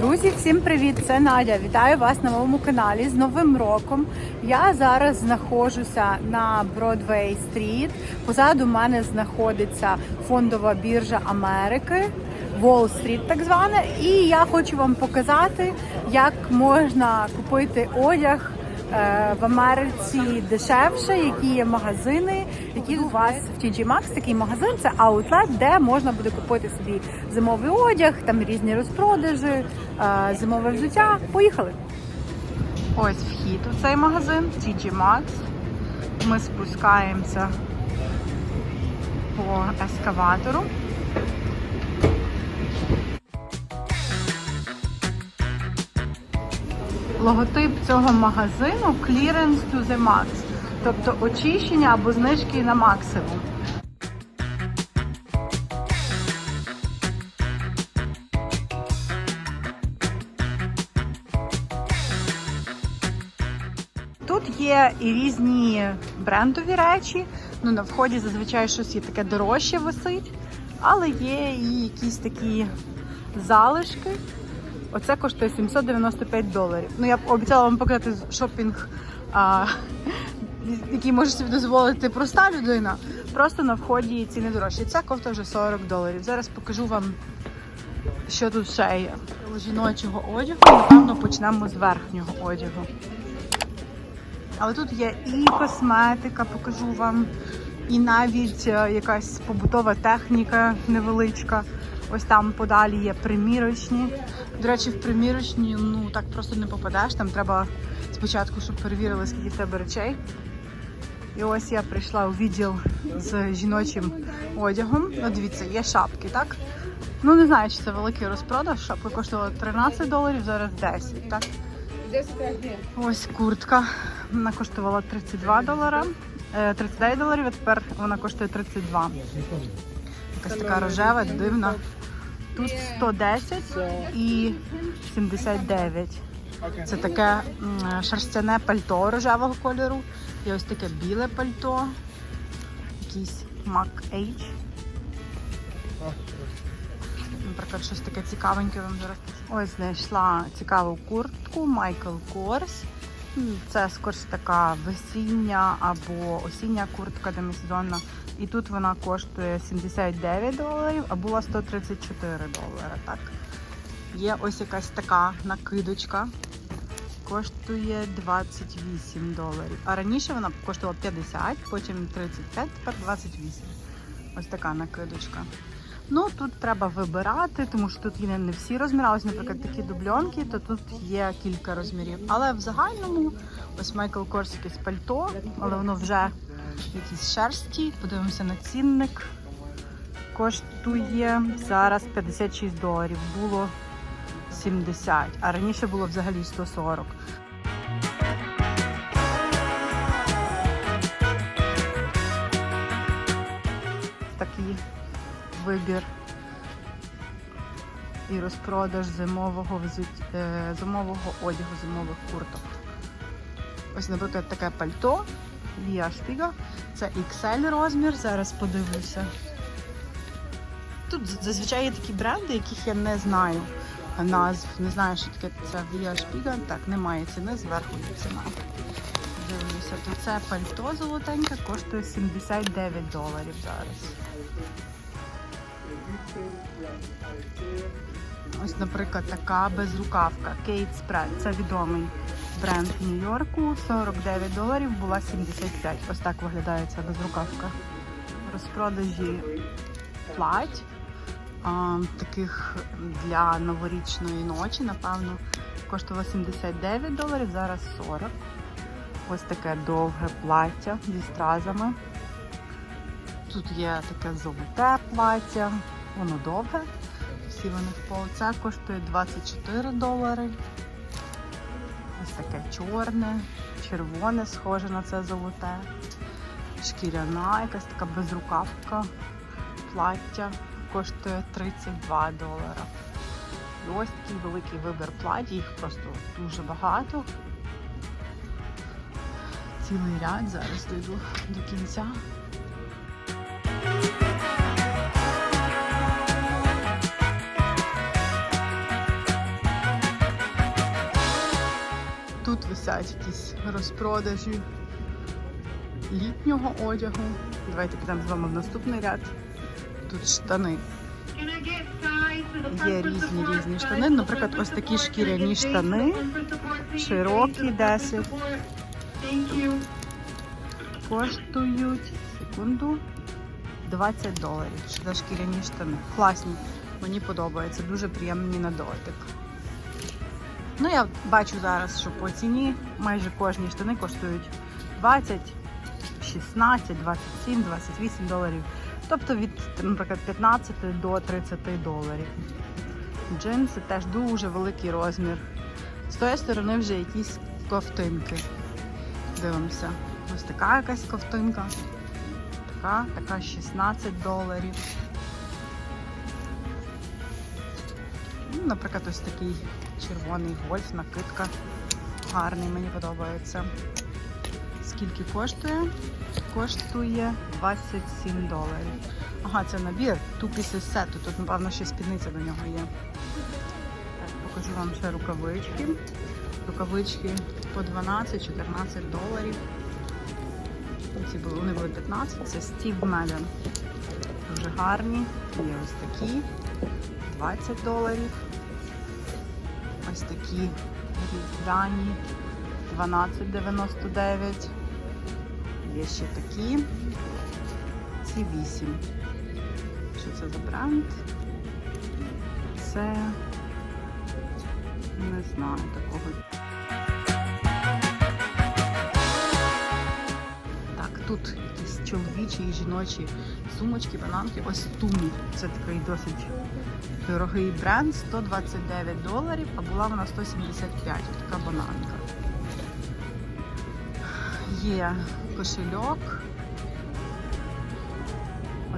Друзі, всім привіт! Це Надя. Вітаю вас на моєму каналі з Новим роком. Я зараз знаходжуся на Бродвей Стріт. Позаду мене знаходиться фондова біржа Америки, Wall Street так звана. І я хочу вам показати, як можна купити одяг в Америці дешевше, які є магазини, які у вас в TG Maxx такий магазин, це аутлет, де можна буде купити собі зимовий одяг, там різні розпродажі, е, зимове взуття. Поїхали! Ось вхід у цей магазин TG Maxx. Ми спускаємося по ескаватору. Логотип цього магазину Clearance to the Max, тобто очищення або знижки на максимум. Тут є і різні брендові речі. Ну, на вході зазвичай щось є таке дорожче висить, але є і якісь такі залишки. Оце коштує 795 доларів. Ну, я б обіцяла вам показати шопінг, а, який може собі дозволити проста людина. Просто на вході ціни дорожчі. Ця кофта вже 40 доларів. Зараз покажу вам, що тут ще є. Жіночого одягу. Напевно, почнемо з верхнього одягу. Але тут є і косметика, покажу вам, і навіть е, якась побутова техніка невеличка. Ось там подалі є примірочні. До речі, в примірочні ну так просто не попадеш. Там треба спочатку, щоб перевірили, скільки в тебе речей. І ось я прийшла у відділ з жіночим одягом. Ну, дивіться, є шапки, так? Ну не знаю, чи це великий розпродаж. Шапка коштувала 13 доларів, зараз 10, так? Ось куртка. Вона коштувала 32 долара, е, 39 доларів, а тепер вона коштує 32. Якась така рожева, дивна. Тут 110 і 79. Це таке шерстяне пальто рожевого кольору. І ось таке біле пальто. Якийсь Mac H. Наприклад, щось таке цікавеньке вам зараз. Ось знайшла цікаву куртку Michael Kors. Це скоріше така весіння або осіння куртка демисезонна. І тут вона коштує 79 доларів, а була 134 долари. Так. Є ось якась така накидочка. Коштує 28 доларів. А раніше вона коштувала 50, потім 35, тепер 28. Ось така накидочка. Ну тут треба вибирати, тому що тут є не всі розміри. Ось, наприклад, такі дубльонки, то тут є кілька розмірів. Але в загальному ось Michael Kors якесь пальто, але воно вже якісь шерсті. Подивимося на цінник. Коштує зараз 56 доларів. Було 70, а раніше було взагалі 140. Вибір і розпродаж зимового е, зимового одягу, зимових курток. Ось, наприклад, таке пальто Віа Шпіга. Це XL розмір. Зараз подивлюся. Тут зазвичай є такі бренди, яких я не знаю назв. Не знаю, що таке це Віа Шпіга. Так, немає ціни, зверху є ціна. Дивлюся, то це пальто золотеньке коштує 79 доларів зараз. Ось, наприклад, така безрукавка Kate Spread. Це відомий бренд Нью-Йорку. 49 доларів була 75. Ось так виглядає ця безрукавка. Розпродажі плать. А, таких для новорічної ночі, напевно, коштувало 79 доларів, зараз 40. Ось таке довге плаття зі стразами. Тут є таке золоте плаття, воно довге. Всі вони в полце коштує 24 долари. Ось таке чорне, червоне, схоже на це золоте. Шкіряна, якась така безрукавка, плаття коштує 32 долара. І ось такий великий вибір платі, їх просто дуже багато. Цілий ряд, зараз дойду до кінця. Тут висять якісь розпродажі літнього одягу. Давайте підемо з вами в наступний ряд. Тут штани. Є різні різні штани. Наприклад, ось такі шкіряні штани, широкі 10. Коштують секунду 20 доларів. За шкіряні штани. Класні. Мені подобається, дуже приємні на дотик. Ну, я бачу зараз, що по ціні майже кожні штани коштують 20, 16, 27, 28 доларів. Тобто від, наприклад, 15 до 30 доларів. Джинси теж дуже великий розмір. З тої сторони вже якісь ковтинки. Дивимося. Ось така якась ковтинка. Така, така 16 доларів. Наприклад, ось такий червоний гольф, накидка. Гарний, мені подобається. Скільки коштує? Коштує 27 доларів. Ага, це набір two pieces сету. Тут, напевно, ще спідниця до нього є. Так, покажу вам ще рукавички. Рукавички по 12-14 доларів. Ці були, вони були 15, це Steve Madden. Дуже гарні. Є ось такі. 20 доларів. Ось такі різдвяні. 12,99. Є ще такі. Ці 8. Що це за бренд? Це не знаю такого. Так, тут якісь чоловічі і жіночі сумочки, бананки. Ось Тумі. Це такий досить дорогий бренд, 129 доларів, а була вона 175. Ось така бананка. Є кошельок.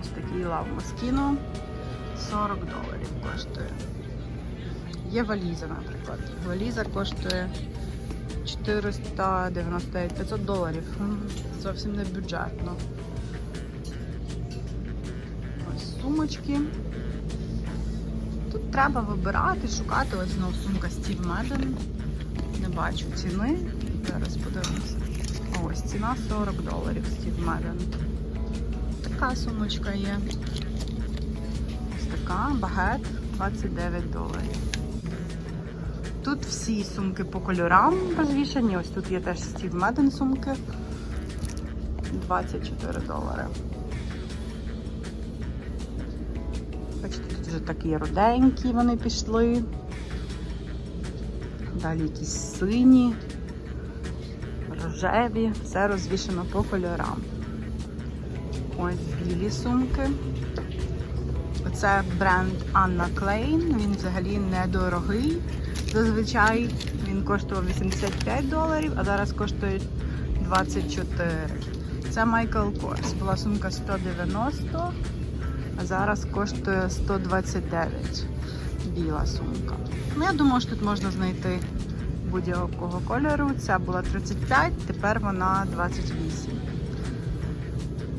Ось такий лав Москіно. 40 доларів коштує. Є валіза, наприклад. Валіза коштує 499 500 доларів. Зовсім не бюджетно. Сумочки. Тут треба вибирати, шукати. Ось знову сумка Steve Madden. Не бачу ціни. Зараз подивимося. Ось ціна 40 доларів Steve Madden. Така сумочка є. Ось така, багет 29 доларів. Тут всі сумки по кольорам розвішані. Ось тут є теж Steve Madden сумки. 24 долари. Вже такі руденькі вони пішли. Далі якісь сині, рожеві, все розвішено по кольорам. Ось білі сумки. Оце бренд Anna Klein. Він взагалі недорогий. Зазвичай він коштував 85 доларів, а зараз коштує 24. Це Michael Kors. Була сумка 190, а зараз коштує 129. Біла сумка. Ну, я думаю, що тут можна знайти будь-якого кольору. Ця була 35, тепер вона 28.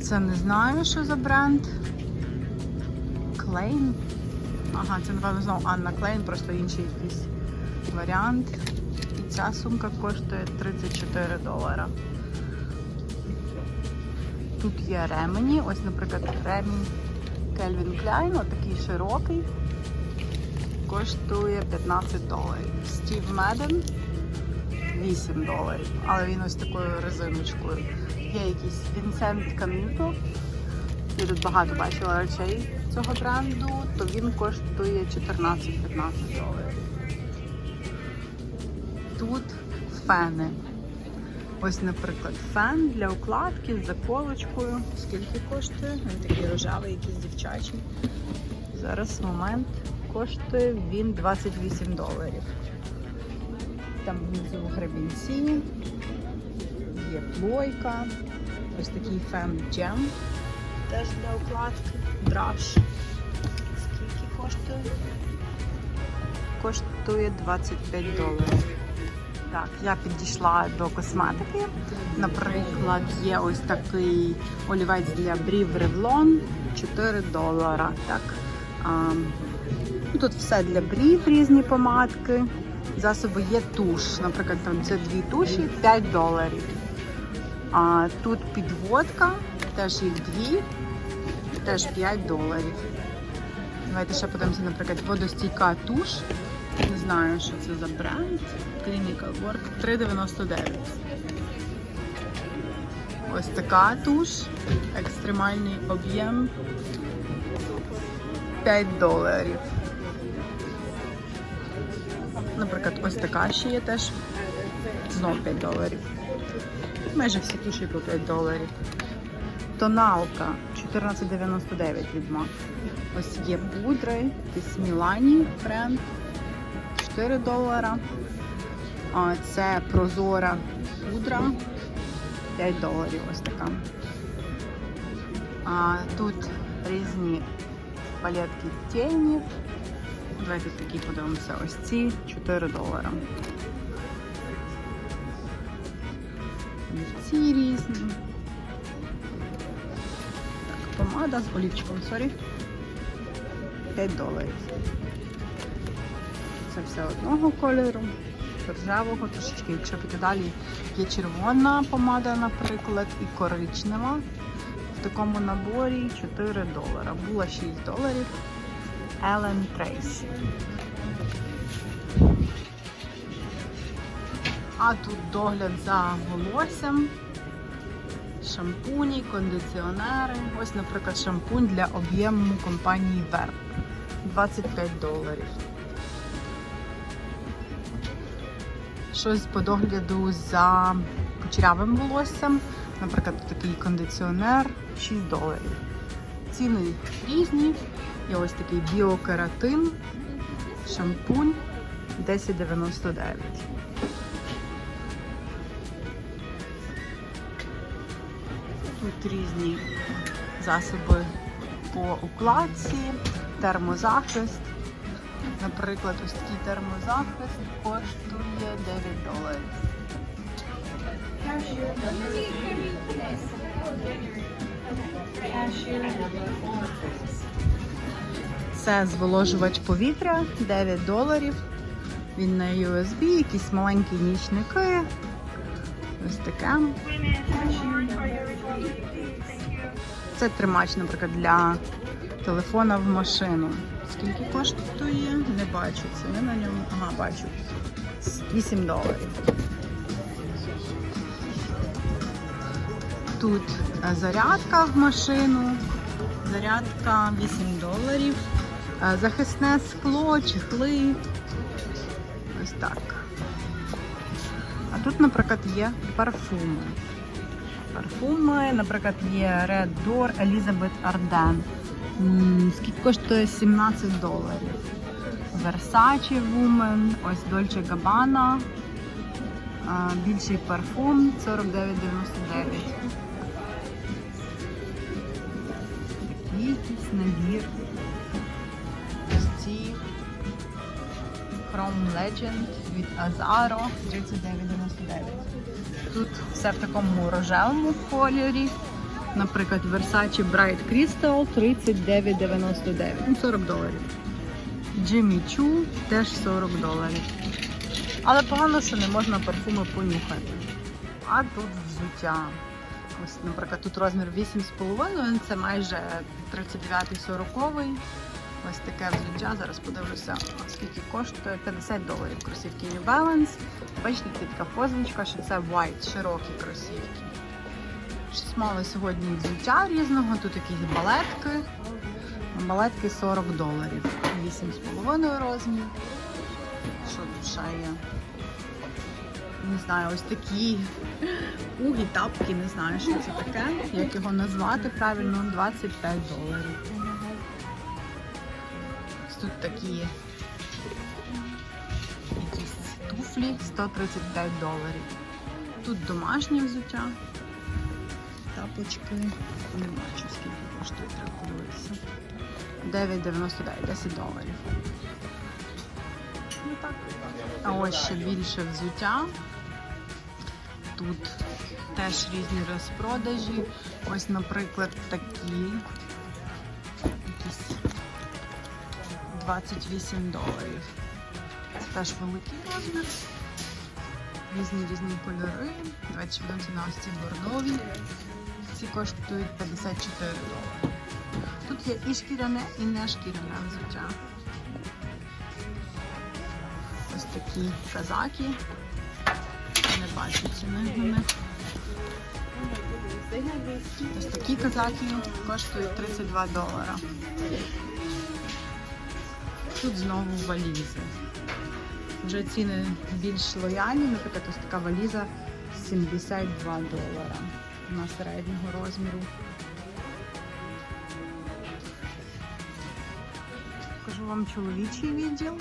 Це не знаю, що за бренд. Клейн. Ага, це, напевно, знову Анна Клейн, просто інший якийсь варіант. І ця сумка коштує 34 долара. Тут є ремені. Ось, наприклад, ремінь Calvin Klein, отакий широкий. Коштує 15 доларів. Steve Madden 8 доларів. Але він ось такою резиночкою. Є якийсь Vincent Camuto. Я тут багато бачила речей цього бренду, то він коштує 14-15 доларів. Тут фени. Ось, наприклад, фен для укладки з заколочкою. Скільки коштує? Він такий рожевий, якийсь дівчачий. Зараз момент коштує він 28 доларів. Там внизу гребінці, є плойка, ось такий фен джем теж для укладки. Драж. Скільки коштує? Коштує 25 доларів. Так, я підійшла до косметики. Наприклад, є ось такий олівець для брів Revlon 4 долара. Так. А, ну, тут все для брів, різні помадки. засоби є туш. Наприклад, там це дві туші 5 доларів. А тут підводка, теж їх дві, теж 5 доларів. Давайте ще подивимося, наприклад, водостійка туш. Не знаю, що це за бренд. Clinical Work 3,99. Ось така туш. Екстремальний об'єм 5 доларів. Наприклад, ось така ще є теж. Знов 5 доларів. Майже всі туші по 5 доларів. Тоналка 14,99 від MAC. Ось є пудри, якісь бренд 4 долара. Це прозора пудра 5 доларів ось така. А тут різні палетки тінів. Давайте такі подивимося. Ось ці 4 долара. Ці різні. Так, помада з олівчиком, сорі. 5 доларів. Це все одного кольору, рожевого трошечки. Якщо піти далі, є червона помада, наприклад, і коричнева. В такому наборі 4 долара. Була 6 доларів. Ellen Tracy. А тут догляд за волоссям, шампуні, кондиціонери. Ось, наприклад, шампунь для об'єму компанії Verb. 25 доларів. Щось по догляду за кучерявим волоссям. Наприклад, такий кондиціонер 6 доларів. Ціни різні. І ось такий біокератин, шампунь 10,99. Тут різні засоби по укладці, термозахист. Наприклад, ось такий термозахист коштує 9 доларів. Це зволожувач повітря 9 доларів. Він на USB, якісь маленькі нічники. Ось таке. Це тримач, наприклад, для телефона в машину. Скільки коштує? Не бачу. Це на ньому. Ага, бачу. 8 доларів. Тут е, зарядка в машину. Зарядка 8 доларів. Е, Захисне скло, чехли. Ось так. А тут, наприклад, є парфуми. Парфуми, наприклад, є Red Door Elizabeth Arden. Скільки коштує 17 доларів. Versace Woman, ось Dolce Gabbana. Більший парфум 49,99. Такий якийсь набір. Ці Chrome Legend від Azaro 39,99. Тут все в такому рожевому кольорі. Наприклад, Versace Bright Crystal 39,99. Ну, 40 доларів. Jimmy Choo теж 40 доларів. Але погано, що не можна парфуми понюхати. А тут взуття. Ось, наприклад, тут розмір 8,5, це майже 39-40. Ось таке взуття. Зараз подивлюся, скільки коштує. 50 доларів кросівки New Balance. Бачите, така позначка, що це white, широкі кросівки. Щось мало сьогодні взуття різного, тут якісь балетки. Балетки 40 доларів. 8,5 розмір. Що тут ще є? Не знаю, ось такі угі, тапки, не знаю, що це таке. Як його назвати правильно, 25 доларів. Ось тут такі якісь туфлі 135 доларів. Тут домашнє взуття, тапочки. Не бачу, скільки коштує, треба подивитися. 9,99, 10 доларів. Ну. А ось ще більше взуття. Тут теж різні розпродажі. Ось, наприклад, такі. Якісь 28 доларів. теж великий розмір. Різні різні кольори. Давайте подивимося на ось ці бордові. Ці коштують 54 долари. Тут є і шкіряне, і не шкіряне взуття. Ось такі казаки. Не бачу ціни на них. Ось такі казаки коштують 32 долара. Тут знову валізи. Вже ціни більш лояльні, наприклад, ось така валіза 72 долара на середнього розміру. Покажу вам чоловічий відділ.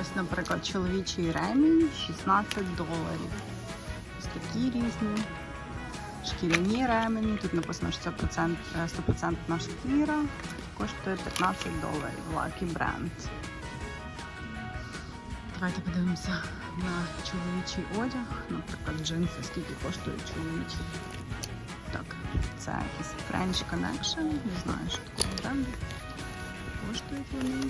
Ось, наприклад, чоловічий ремінь 16 доларів. Ось такі різні. Шкіряні ремені. Тут написано, що це процент, е, 100% шкіра. Коштує 15 доларів. Lucky Brand. Давайте подивимося на чоловічий одяг. Наприклад, джинси, скільки коштують чоловічі. Так, це якийсь French Connection, не знаю, що такого бренду. Коштують вони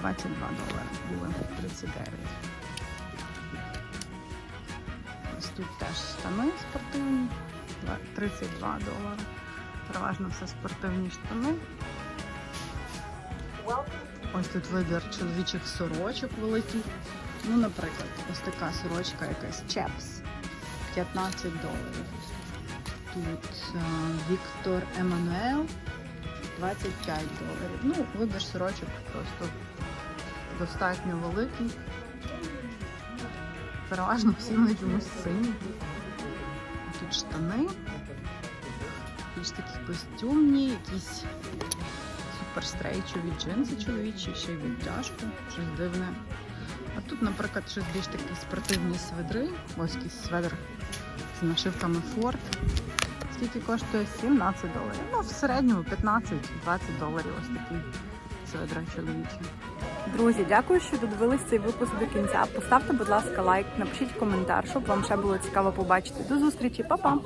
22 долари, були 39. Ось тут теж штани спортивні, 32 долари. Переважно все спортивні штани. Ось тут вибір чоловічих сорочок великий. Ну, наприклад, ось така сорочка якась Чепс 15 доларів. Тут е, Віктор Еммануел 25 доларів. Ну, вибір сорочок просто достатньо великий. Переважно всі вони чомусь сині. Тут штани. Більш такі костюмні, якісь суперстрейчові джинси чоловічі, ще й відтяжку, щось дивне. А тут, наприклад, щось більш такі спортивні сведри. Ось якийсь сведр з нашивками Ford. Скільки коштує? 17 доларів. Ну, в середньому 15-20 доларів ось такі сведра чоловічі. Друзі, дякую, що додивились цей випуск до кінця. Поставте, будь ласка, лайк, напишіть коментар, щоб вам ще було цікаво побачити. До зустрічі, Па-па!